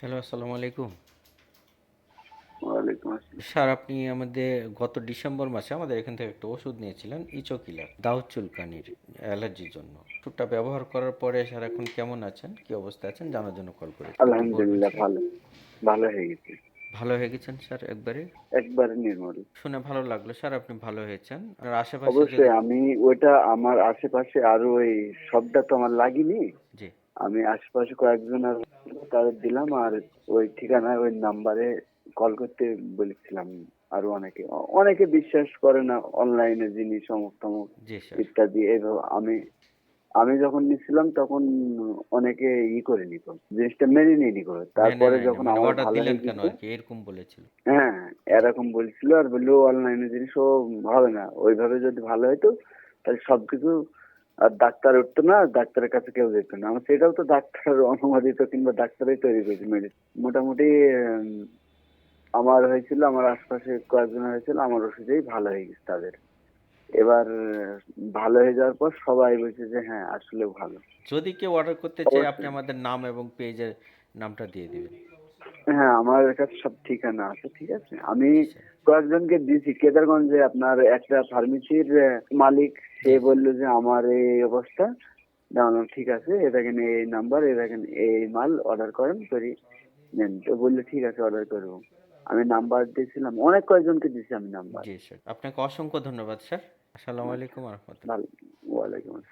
Hello আসসালামু আলাইকুম। Sir আপনি আমাদের গত ডিসেম্বর মাসে আমাদের এখান থেকে একটা ওষুধ নিয়েছিলেন ইচোকিলার চুলকানির অ্যালার্জির জন্য। ওষুধটা ব্যবহার করার পরে স্যার এখন কেমন আছেন? কি অবস্থা আছেন? জানার জন্য কল করেছি আলহামদুলিল্লাহ ভালো ভালো হয়ে গেছে। ভালো হয়ে গেছেন স্যার একবারে? একবারে নির্মল। শুনে ভালো লাগল স্যার আপনি ভালো হয়েছেন। আর আশেপাশে অবশ্যই আমি ওইটা আমার আশেপাশে আরও ওই সবটা তো আমার লাগেনি। আমি আশেপাশে কয়েকজন আর তাদের দিলাম আর ওই ঠিকানায় ওই নাম্বারে কল করতে বলেছিলাম আরও অনেকে। অনেকে বিশ্বাস করে না অনলাইনে জিনিস অমুক তমুক ইত্যাদি। এইভাবে আমি আমি যখন নিছিলাম তখন অনেকে ই করে নিত জিনিসটা মেনে নিয়ে নিত। তারপরে যখন আমার ভালো হয়ে এরকম বলেছিল। হ্যাঁ এরকম বলছিল আর বলল অনলাইনে জিনিসও হবে না। ওইভাবে যদি ভালো হতো তাহলে সবকিছু আর ডাক্তার উঠতো না ডাক্তারের কাছে কেউ যেত না। আমার সেটাও তো ডাক্তার অনুমোদিত কিংবা ডাক্তারই তৈরি করেছে মেডিসিন মোটামুটি আমার হয়েছিল আমার আশপাশে কয়েকজন হয়েছিল আমার ওষুধেই ভালো হয়ে গেছে তাদের। এবার ভালো হয়ে যাওয়ার পর সবাই বলছে যে হ্যাঁ আসলে ভালো। যদি কেউ অর্ডার করতে চায় আপনি আমাদের নাম এবং পেজের নামটা দিয়ে দিবেন। হ্যাঁ আমার কাছে সব ঠিকানা আছে ঠিক আছে? আমি কয়েকজনকে দিয়েছি। কেদারগঞ্জে আপনার একটা ফার্মেসির মালিক সে বলল যে আমার এই অবস্থা। না না, ঠিক আছে এটা এখানে এই নাম্বার এটা এখানে এই মাল অর্ডার করেন করি নেন। তো বলল ঠিক আছে অর্ডার করব। আমি নাম্বার দিয়েছিলাম অনেক কয়েকজনকে দিয়েছি আমি নাম্বার জি স্যার আপনাকে অসংখ্য ধন্যবাদ স্যার আসসালামু আলাইকুম রহমতুল্লাহ। ভালো ওয়ালাইকুম আসসালাম।